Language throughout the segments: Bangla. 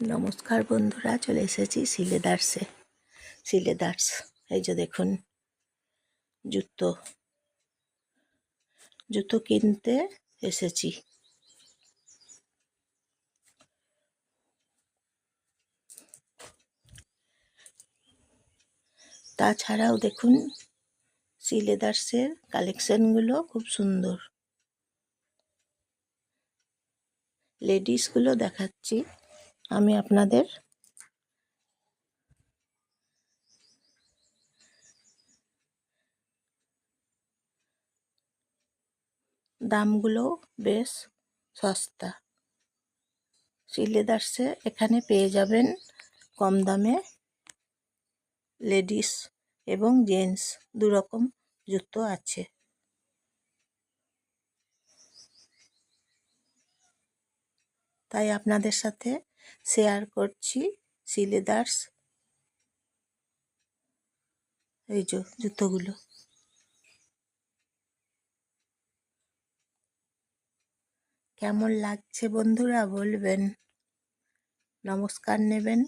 নমস্কার বন্ধুরা, চলে এসেছি সিলেদার্সে। সিলেদার্স, এই যে দেখুন, জুতো। জুতো কিনতে এসেছি। তাছাড়াও দেখুন, সিলেদার্সের কালেকশনগুলো খুব সুন্দর। লেডিসগুলো দেখাচ্ছি। আমি আপনাদের দামগুলো বেশ সস্তা। সিলেদার্সে এখানে পেয়ে যাবেন কম দামে লেডিস এবং জেন্টস দুরকম জুতো আছে। তাই আপনাদের সাথে শেয়ার করছি, সিলেদার্স। এই যে জুতোগুলো। কেমন লাগছে বন্ধুরা বলবেন। নমস্কার নেবেন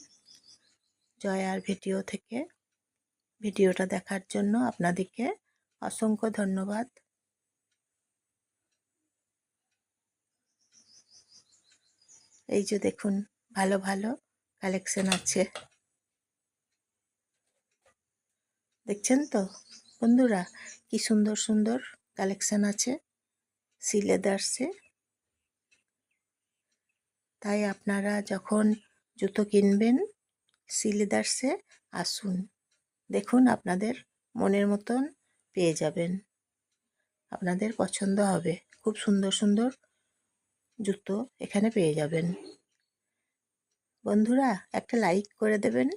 জয়ার ভিডিও থেকে। ভিডিওটা দেখার জন্য আপনাদেরকে অসংখ্য ধন্যবাদ। এই যে দেখুন। ভালো ভালো কালেকশন আছে। দেখছেন তো? বন্ধুরা, কি সুন্দর সুন্দর কালেকশন আছে। সিলেদার্সে তাই আপনারা যখন জুতো কিনবেন সিলেদার্সে আসুন। দেখুন আপনাদের মনের মতন পেয়ে যাবেন। আপনাদের পছন্দ হবে। খুব সুন্দর সুন্দর জুতো এখানে পেয়ে যাবেন। বন্ধুরা, একটা লাইক করে দেবেন।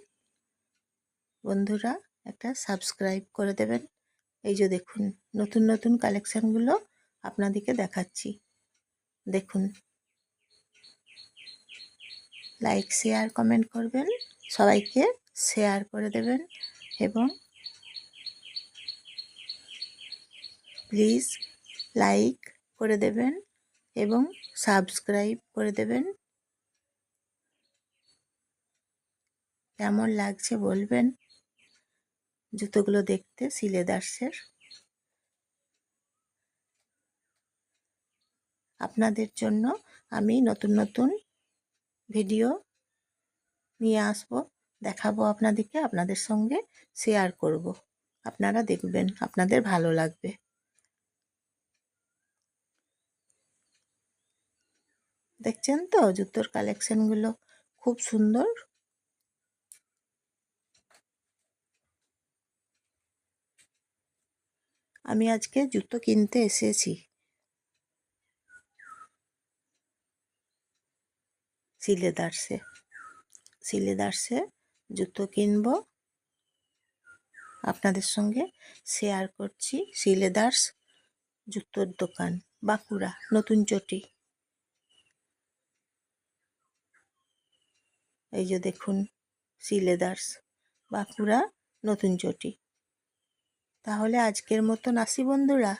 বন্ধুরা, একটা সাবস্ক্রাইব করে দেবেন। এই যে দেখুন, নতুন নতুন কালেকশানগুলো আপনাদেরকে দেখাচ্ছি। দেখুন। লাইক শেয়ার কমেন্ট করবেন। সবাইকে শেয়ার করে দেবেন এবং প্লিজ লাইক করে দেবেন এবং সাবস্ক্রাইব করে দেবেন। কেমন লাগছে বলবেন? জুতোগুলো দেখতে, সিলেদার্সের। আপনাদের জন্য আমি নতুন নতুন ভিডিও নিয়ে আসব, দেখাবো আপনাদেরকে, আপনাদের সঙ্গে শেয়ার করব। আপনারা দেখবেন, আপনাদের ভালো লাগবে। দেখছেন তো? জুতোর কালেকশনগুলো খুব সুন্দর। আমি আজকে জুতো কিনতে এসেছি। সিলেদার্সে। সিলেদার্সে জুতো কিনবো। আপনাদের সঙ্গে শেয়ার করছি সিলেদার্স জুতোর দোকান, বাঁকুড়া, নতুন চটি। এই যে দেখুন, সিলেদার্স, বাঁকুড়া, নতুন চটি। তাহলে আজকের মতন আসি বন্ধুরা।